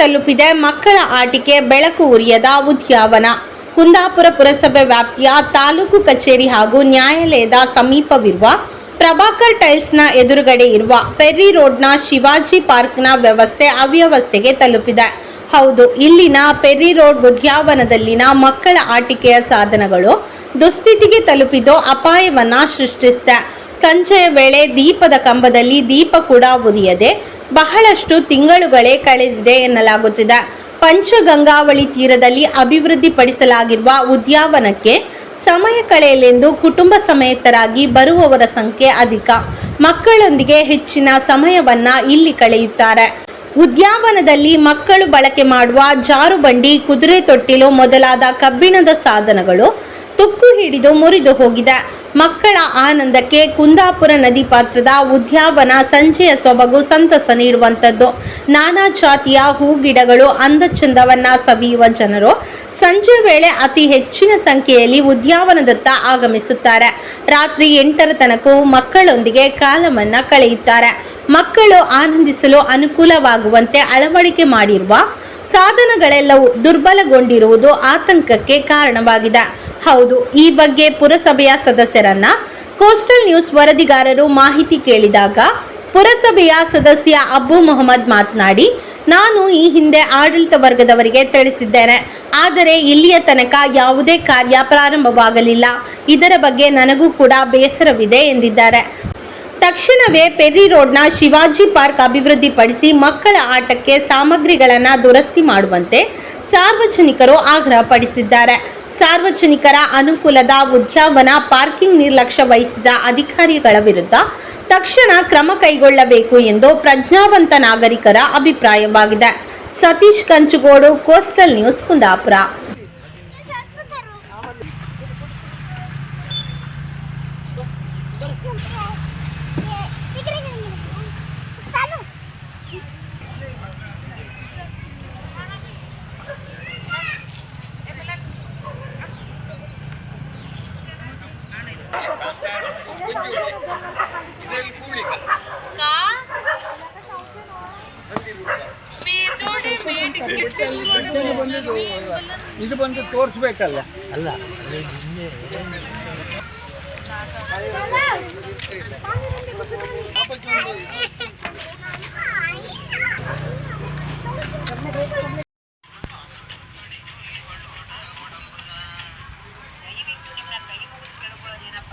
ತಲುಪಿದೆ. ಮಕ್ಕಳ ಆಟಿಕೆ, ಬೆಳಕು ಉರಿಯದ ಉದ್ಯಾವನ. ಕುಂದಾಪುರ ಪುರಸಭೆ ವ್ಯಾಪ್ತಿಯ ತಾಲೂಕು ಕಚೇರಿ ಹಾಗೂ ನ್ಯಾಯಾಲಯದ ಸಮೀಪವಿರುವ ಪ್ರಭಾಕರ್ ಟೈಲ್ಸ್ನ ಎದುರುಗಡೆ ಇರುವ ಪೆರ್ರಿ ರೋಡ್ನ ಶಿವಾಜಿ ಪಾರ್ಕ್ನ ವ್ಯವಸ್ಥೆ ಅವ್ಯವಸ್ಥೆಗೆ ತಲುಪಿದೆ. ಹೌದು, ಇಲ್ಲಿನ ಪೆರ್ರಿ ರೋಡ್ ಉದ್ಯಾವನದಲ್ಲಿನ ಮಕ್ಕಳ ಆಟಿಕೆಯ ಸಾಧನಗಳು ದುಸ್ಥಿತಿಗೆ ತಲುಪಿದ್ದು ಅಪಾಯವನ್ನ ಸೃಷ್ಟಿಸಿದೆ. ಸಂಜೆಯ ವೇಳೆ ದೀಪದ ಕಂಬದಲ್ಲಿ ದೀಪ ಕೂಡ ಉರಿಯದೆ ಬಹಳಷ್ಟು ತಿಂಗಳುಗಳೇ ಕಳೆದಿದೆ ಎನ್ನಲಾಗುತ್ತಿದೆ. ಪಂಚಗಂಗಾವಳಿ ತೀರದಲ್ಲಿ ಅಭಿವೃದ್ಧಿಪಡಿಸಲಾಗಿರುವ ಉದ್ಯಾವನಕ್ಕೆ ಸಮಯ ಕಳೆಯಲೆಂದು ಕುಟುಂಬ ಸಮೇತರಾಗಿ ಬರುವವರ ಸಂಖ್ಯೆ ಅಧಿಕ. ಮಕ್ಕಳೊಂದಿಗೆ ಹೆಚ್ಚಿನ ಸಮಯವನ್ನ ಇಲ್ಲಿ ಕಳೆಯುತ್ತಾರೆ. ಉದ್ಯಾವನದಲ್ಲಿ ಮಕ್ಕಳು ಬಳಕೆ ಮಾಡುವ ಜಾರುಬಂಡಿ, ಕುದುರೆ ತೊಟ್ಟಿಲು ಮೊದಲಾದ ಕಬ್ಬಿಣದ ಸಾಧನಗಳು ತುಕ್ಕು ಹಿಡಿದು ಮುರಿದು ಹೋಗಿದೆ. ಮಕ್ಕಳ ಆನಂದಕ್ಕೆ ಕುಂದಾಪುರ ನದಿ ಪಾತ್ರದ ಉದ್ಯಾವನ ಸಂಜೆಯ ಸೊಬಗು ಸಂತಸ ನೀಡುವಂಥದ್ದು. ನಾನಾ ಜಾತಿಯ ಹೂಗಿಡಗಳು ಅಂದಚಂದವನ್ನ ಸವಿಯುವ ಜನರು ಸಂಜೆ ವೇಳೆ ಅತಿ ಹೆಚ್ಚಿನ ಸಂಖ್ಯೆಯಲ್ಲಿ ಉದ್ಯಾವನದತ್ತ ಆಗಮಿಸುತ್ತಾರೆ. ರಾತ್ರಿ ಎಂಟರ ತನಕವೂ ಮಕ್ಕಳೊಂದಿಗೆ ಕಾಲವನ್ನ ಕಳೆಯುತ್ತಾರೆ. ಮಕ್ಕಳು ಆನಂದಿಸಲು ಅನುಕೂಲವಾಗುವಂತೆ ಅಳವಡಿಕೆ ಮಾಡಿರುವ ಸಾಧನಗಳೆಲ್ಲವೂ ದುರ್ಬಲಗೊಂಡಿರುವುದು ಆತಂಕಕ್ಕೆ ಕಾರಣವಾಗಿದೆ. ಹೌದು, ಈ ಬಗ್ಗೆ ಪುರಸಭೆಯ ಸದಸ್ಯರನ್ನ ಕೋಸ್ಟಲ್ ನ್ಯೂಸ್ ವರದಿಗಾರರು ಮಾಹಿತಿ ಕೇಳಿದಾಗ ಪುರಸಭೆಯ ಸದಸ್ಯ ಅಬ್ಬು ಮೊಹಮ್ಮದ್ ಮಾತನಾಡಿ, ನಾನು ಈ ಹಿಂದೆ ಆಡಳಿತ ವರ್ಗದವರಿಗೆ ತಿಳಿಸಿದ್ದೇನೆ. ಆದರೆ ಇಲ್ಲಿಯ ತನಕ ಯಾವುದೇ ಕಾರ್ಯ ಪ್ರಾರಂಭವಾಗಲಿಲ್ಲ. ಇದರ ಬಗ್ಗೆ ನನಗೂ ಕೂಡ ಬೇಸರವಿದೆ ಎಂದಿದ್ದಾರೆ. ತಕ್ಷಣವೇ ಪೆರ್ರಿ ರೋಡ್ನ ಶಿವಾಜಿ ಪಾರ್ಕ್ ಅಭಿವೃದ್ಧಿಪಡಿಸಿ ಮಕ್ಕಳ ಆಟಕ್ಕೆ ಸಾಮಗ್ರಿಗಳನ್ನು ದುರಸ್ತಿ ಮಾಡುವಂತೆ ಸಾರ್ವಜನಿಕರು ಆಗ್ರಹಪಡಿಸಿದ್ದಾರೆ ಸಾರ್ವಜನಿಕರ ಅನುಕೂಲದ ಉದ್ಯಾವನ, ಪಾರ್ಕಿಂಗ್ ನಿರ್ಲಕ್ಷ್ಯ ವಹಿಸಿದ ಅಧಿಕಾರಿಗಳ ವಿರುದ್ಧ ತಕ್ಷಣ ಕ್ರಮ ಕೈಗೊಳ್ಳಬೇಕು ಎಂದು ಪ್ರಜ್ಞಾವಂತ ನಾಗರಿಕರ ಅಭಿಪ್ರಾಯವಾಗಿದೆ. Satish Kanchugodu, coastal news Kundapura. ಇದು ಬಂದು ತೋರಿಸ್ಬೇಕಲ್ಲ. ಅಲ್ಲ ಏನಪ್ಪ